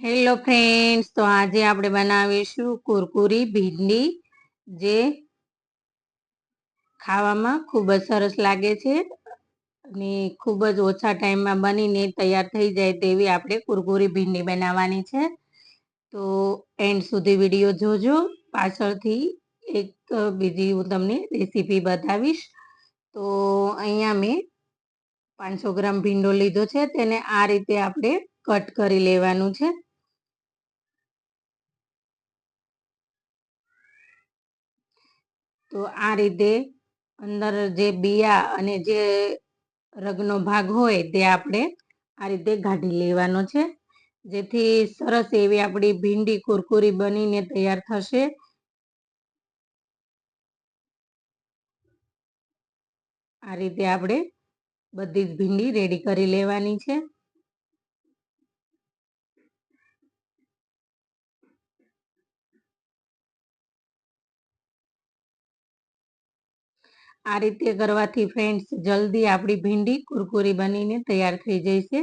Hello friends તો આજે આપણે બનાવીશું કુરકુરી ભીંડી, જે ખાવામાં ખૂબ જ સરસ લાગે છે અને ખૂબ જ ઓછા ટાઈમમાં બનીને તૈયાર થઈ જાય તેવી આપણે કુરકુરી ભીંડી બનાવવાની છે. તો એન્ડ સુધી વીડિયો જોજો. પાછળથી એક બીજી હું તમને રેસીપી બતાવીશ. તો અહીંયા મેં પાંચસો ગ્રામ ભીંડો લીધો છે. તેને આ રીતે આપણે કટ કરી લેવાનું છે. તો આ રીતે અંદર જે બિયા અને જે રગનો ભાગ હોય તે આપણે આ રીતે કાઢી લેવાનો છે. જેથી સરસ એવી આપણી ભીંડી કુરકુરી બનીને તૈયાર થશે. આ રીતે આપણે બધી જ ભીંડી રેડી કરી લેવાની છે. આ રીતે કરવાથી ફ્રેન્ડ્સ જલ્દી આપણી ભીંડી કુરકુરી બનીને તૈયાર થઈ જશે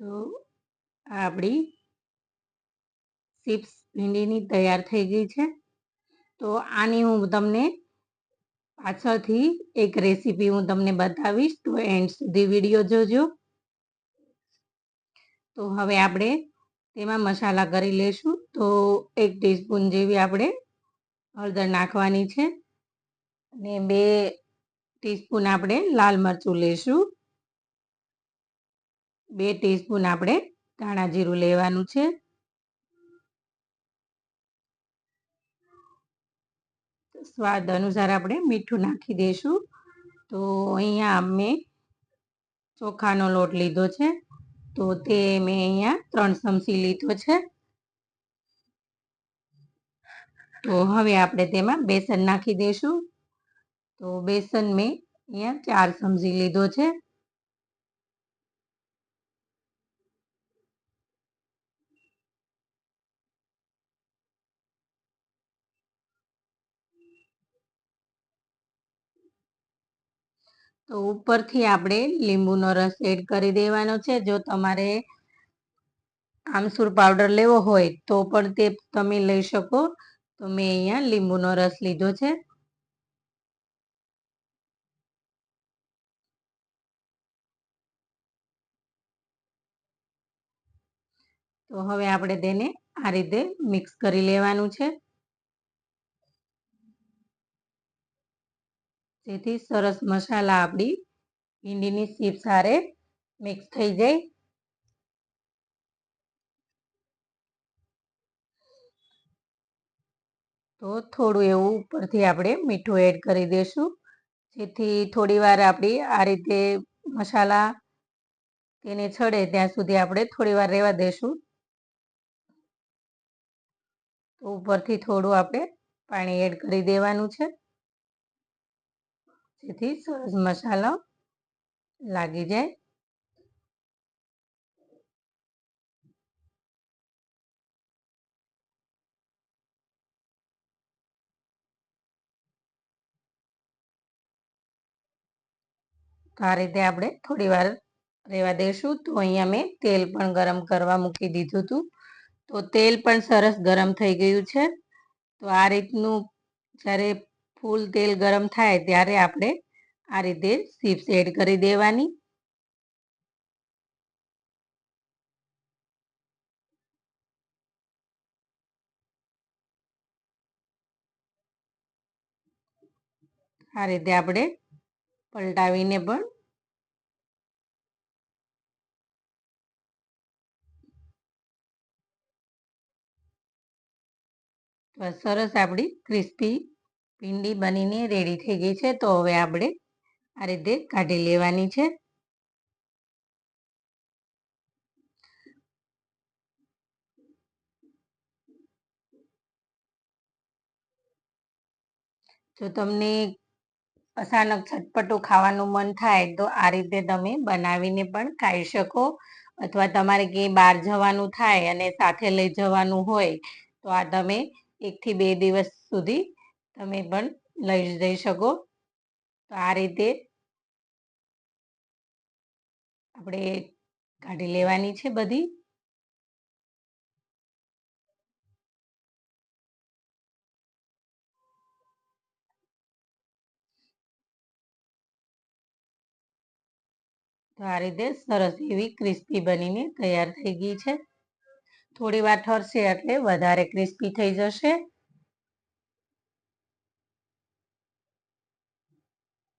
તો આપણી ચિપ્સ ભીંડીની તૈયાર થઈ ગઈ છે. તો આની હું તમને પાછળથી એક રેસીપી હું તમને બતાવીશ. તો એન્ડ સુધી વીડિયો જોજો. તો હવે આપણે તેમાં મસાલા કરી લેશું. તો એક ટીસ્પૂન જેવી આપણે હળદર નાખવાની છે. અને બે ટીસ્પૂન આપણે લાલ મરચું લેશું. બે ટીસ્પૂન આપણે ધાણા જીરું લેવાનું છે. સ્વાદ અનુસાર આપણે મીઠું નાખી દઈશું. તો અહીંયા મેં ચોખાનો લોટ લીધો છે. તો તે મેં અહીંયા ત્રણ ચમચી લીધો છે. તો હવે આપણે તેમાં બેસન નાખી દઈશું. તો બેસન મેં અહીંયા ચાર ચમચી લીધો છે. તો ઉપરથી આપણે લીંબુનો રસ એડ કરી દેવાનો છે. જો તમારે આમસૂર પાવડર લેવો હોય તો પણ તે તમે લઈ શકો. તો મેં અહીંયા લીંબુનો રસ લીધો છે. તો હવે આપણે તેને આ રીતે મિક્સ કરી લેવાનું છે. જેથી સરસ મસાલા આપણી ભીંડીની સીપ સારે મિક્સ થઈ જાય. તો થોડું એવું ઉપરથી આપણે મીઠું એડ કરી દઈશું. જેથી થોડી વાર આપણી આ રીતે મસાલા તેને છડે ત્યાં સુધી આપણે થોડી વાર રહેવા દઈશું. તો ઉપરથી થોડું આપણે પાણી એડ કરી દેવાનું છે. જેથી સરસ મસાલો લાગી જાય. તો આ રીતે આપણે થોડી વાર રહેવા દઈશું તો અહીંયા મેં તેલ પણ ગરમ કરવા મૂકી દીધું હતું. તો તેલ પણ સરસ ગરમ થઈ ગયું છે. તો આ રીતનું જ્યારે ફૂલ તેલ ગરમ થાય ત્યારે આપણે આ રીતે સીપ્સ એડ કરી દેવાની. આ રીતે આપણે પલટાવીને પણ સરસ આપણી ક્રિસ્પી ભીંડી બનીને રેડી થઈ ગઈ છે, તો હવે આપણે આ રીતે કાઢી લેવાની છે. જો તમને અચાનક ચટપટું ખાવાનું મન થાય, તો આ રીતે તમે બનાવીને પણ ખાઈ શકો. અથવા તમારે ક્યાંય બહાર જવાનું થાય અને સાથે લઈ જવાનું હોય, તો આ તમે એકથી બે દિવસ સુધી તમે પણ લઈ જઈ શકો. તો આ રીતે આપણે કાઢી લેવાની છે બધી. તો આ રીતે સરસ એવી ક્રિસ્પી બનીને તૈયાર થઈ ગઈ છે. થોડી વાર ઠરશે એટલે વધારે ક્રિસ્પી થઈ જશે.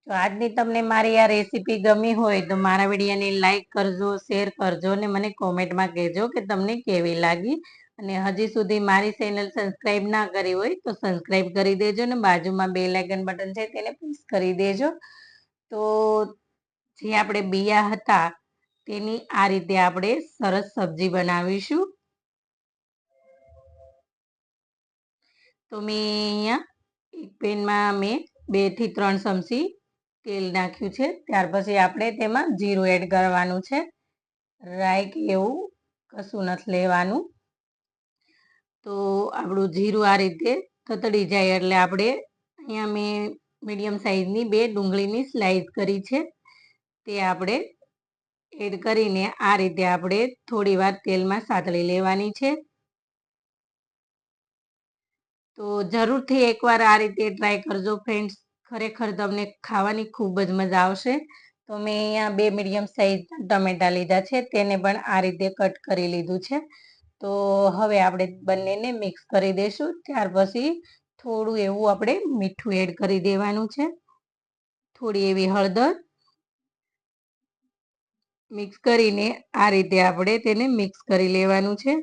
તો આજની તમને મારી આ રેસીપી ગમી હોય તો મારા વિડીયોને લાઇક કરજો શેર કરજો અને મને કોમેન્ટમાં કહેજો કે તમને કેવી લાગી. અને હજી સુધી મારી ચેનલ સબસ્ક્રાઈબ ના કરી હોય તો સબસ્ક્રાઈબ કરી દેજો અને બાજુમાં બે લાઇકન બટન છે તેને પ્રેસ કરી દેજો. તો જે આપણે બિયા હતા તેની આ રીતે આપણે સરસ સબ્જી બનાવીશું. તો મેં અહીંયા એક પેનમાં મેં બેથી ત્રણ ચમચી તેલ નાખ્યું છે. ત્યાર પછી આપણે તેમાં જીરું એડ કરવાનું છે. રાઈ કે એવું કશું નથી લેવાનું. તો આપણું જીરું આ રીતે તતડી જાય એટલે આપણે અહીંયા મેં મીડિયમ સાઈઝની બે ડુંગળીની સ્લાઇસ કરી છે. તે આપણે એડ કરીને આ રીતે આપણે થોડી વાર તેલમાં સાતળી લેવાની છે. તો જરૂરથી એકવાર આ રીતે ટ્રાય કરજો ફ્રેન્ડ્સ. ખરેખર તમને ખાવાની ખૂબ જ મજા આવશે. તો મેં અહીંયા બે મીડિયમ સાઈઝ ટમેટા લીધા છે, તેને પણ આ રીતે કટ કરી લીધું છે. તો હવે આપણે બંનેને મિક્સ કરી દઈશું, ત્યાર પછી થોડું એવું આપણે મીઠું એડ કરી દેવાનું છે. થોડી એવી હળદર મિક્સ કરીને આ રીતે આપણે તેને મિક્સ કરી લેવાનું છે.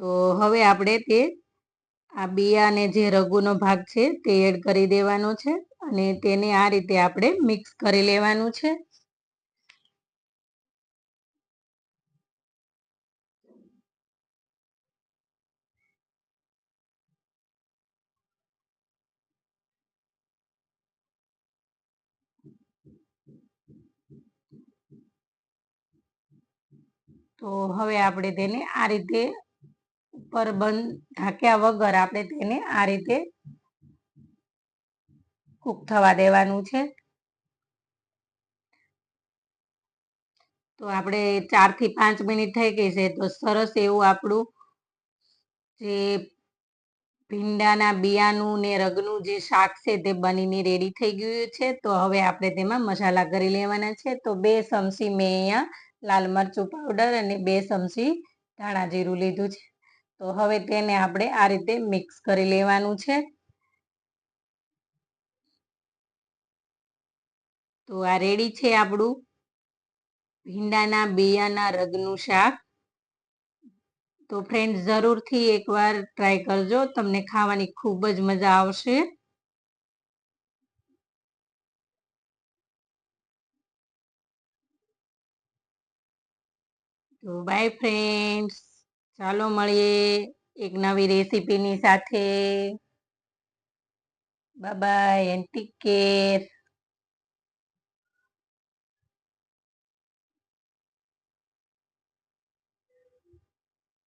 તો હવે આપણે તે આ બિયાને જે રઘુનો ભાગ છે તે એડ કરી દેવાનો છે અને તેને આ રીતે આપણે મિક્સ કરી લેવાનું છે. તો હવે આપણે તેને આ રીતે ઉપર બંધ ઢાંક્યા વગર આપણે તેને આ રીતે કૂક થવા દેવાનું છે. તો આપણે ચારથી પાંચ મિનિટ થઈ ગઈ છે, તો સરસ એવું આપણું જે ભીંડાના બિયાનું ને રગનું જે શાક છે તે બનીને રેડી થઈ ગયું છે. તો હવે આપણે તેમાં મસાલા કરી લેવાના છે. તો બે ચમચી મેં અહીંયા લાલ મરચું પાવડર અને બે ચમચી ધાણા જીરું લીધું છે. તો હવે તેને આપણે આ રીતે મિક્સ કરી લેવાનું છે. તો આ રેડી છે આપણું ભીંડાના બિયાના રગનું શાક. તો ફ્રેન્ડ જરૂરથી એકવાર ટ્રાય કરજો, તમને ખાવાની ખૂબ જ મજા આવશે. તો બાય ફ્રેન્ડ્સ ચાલો મળીએ એક નવી રેસીપીની સાથે. By and care